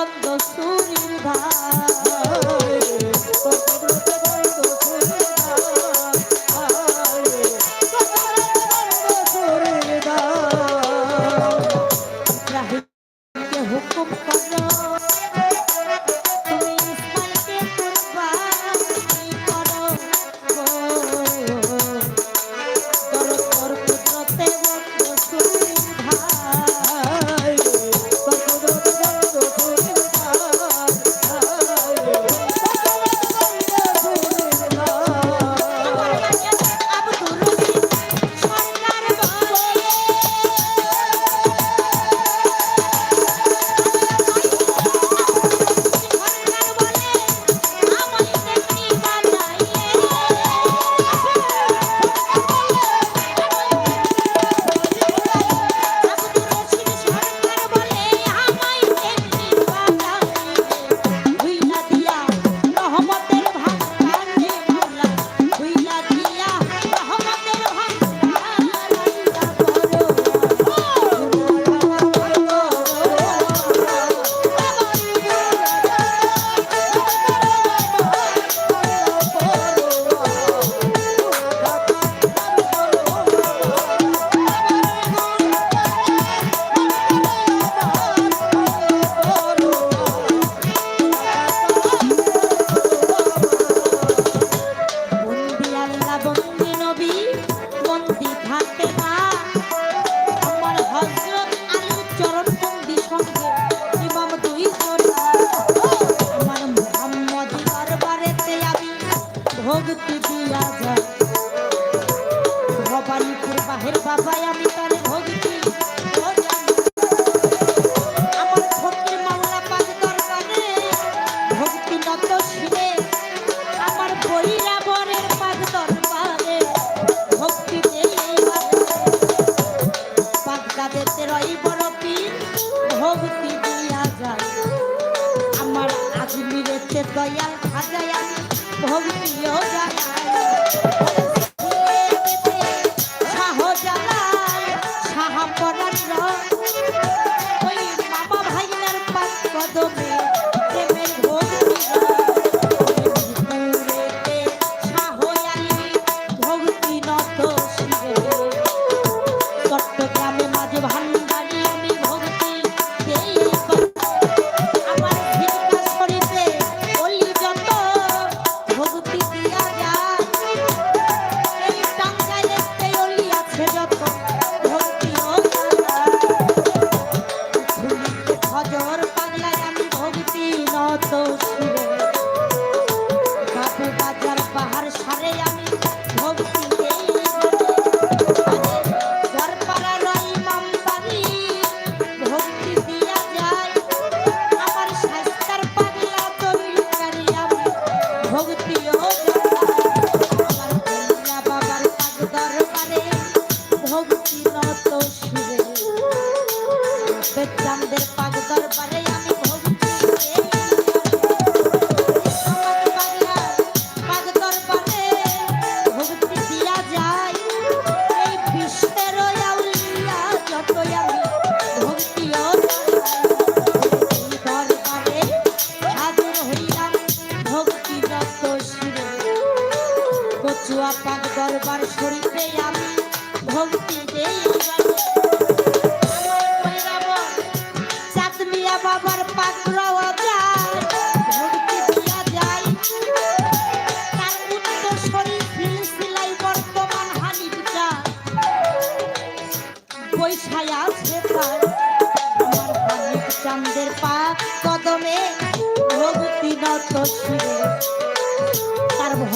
what the soul ভক্তি দিয়া যায়। ভবানীপুর বাহের বাবাই আমি তার ভক্তি। আমার ভক্তির মাওলা পাক দরবারে ভক্তি নত শিরে আমার বইরা বরের পাক দরবারে ভক্তি বাগদাদেতে রই বড় পীর ভক্তি দিয়া যায়। আমার আজমিরেতে দয়াল খাজায় আমি 我好闺蜜一样好喜 আমি ভক্তি নত শিরে বাজার পাহাড় সারে আমি ভক্তি দেই ঘরপাড়ার ইমাম বাড়ি দিয়া যায়। তার উত্তরসূরি সিলসিলায় বর্তমান হানিফটা বৈশায় তার আমার ভক্তি